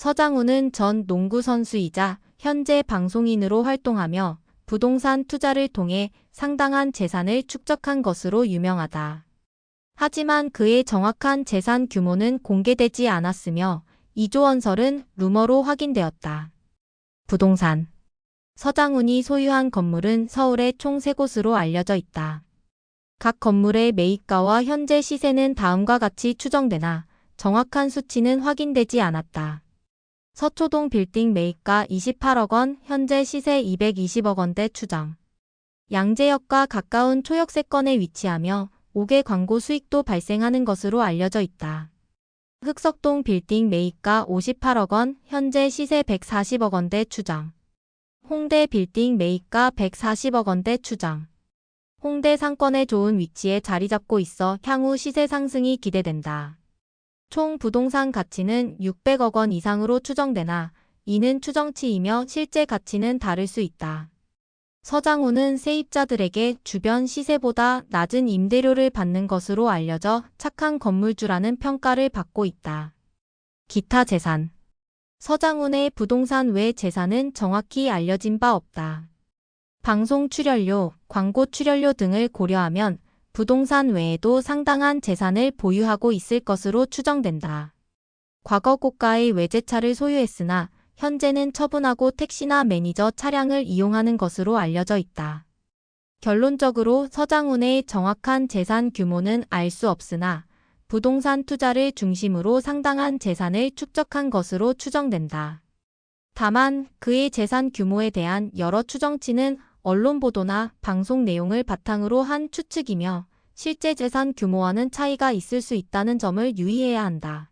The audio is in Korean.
서장훈은 전 농구 선수이자 현재 방송인으로 활동하며 부동산 투자를 통해 상당한 재산을 축적한 것으로 유명하다. 하지만 그의 정확한 재산 규모는 공개되지 않았으며 이조원설은 루머로 확인되었다. 부동산 서장훈이 소유한 건물은 서울의 총 3곳으로 알려져 있다. 각 건물의 매입가와 현재 시세는 다음과 같이 추정되나 정확한 수치는 확인되지 않았다. 서초동 빌딩 매입가 28억 원, 현재 시세 220억 원대 추정. 양재역과 가까운 초역세권에 위치하며 5개 광고 수익도 발생하는 것으로 알려져 있다. 흑석동 빌딩 매입가 58억 원, 현재 시세 140억 원대 추정. 홍대 빌딩 매입가 140억 원대 추정. 홍대 상권의 좋은 위치에 자리 잡고 있어 향후 시세 상승이 기대된다. 총 부동산 가치는 600억 원 이상으로 추정되나 이는 추정치이며 실제 가치는 다를 수 있다. 서장훈은 세입자들에게 주변 시세보다 낮은 임대료를 받는 것으로 알려져 착한 건물주라는 평가를 받고 있다. 기타 재산 서장훈의 부동산 외 재산은 정확히 알려진 바 없다. 방송 출연료, 광고 출연료 등을 고려하면 부동산 외에도 상당한 재산을 보유하고 있을 것으로 추정된다. 과거 고가의 외제차를 소유했으나 현재는 처분하고 택시나 매니저 차량을 이용하는 것으로 알려져 있다. 결론적으로 서장훈의 정확한 재산 규모는 알 수 없으나 부동산 투자를 중심으로 상당한 재산을 축적한 것으로 추정된다. 다만 그의 재산 규모에 대한 여러 추정치는 언론 보도나 방송 내용을 바탕으로 한 추측이며 실제 재산 규모와는 차이가 있을 수 있다는 점을 유의해야 한다.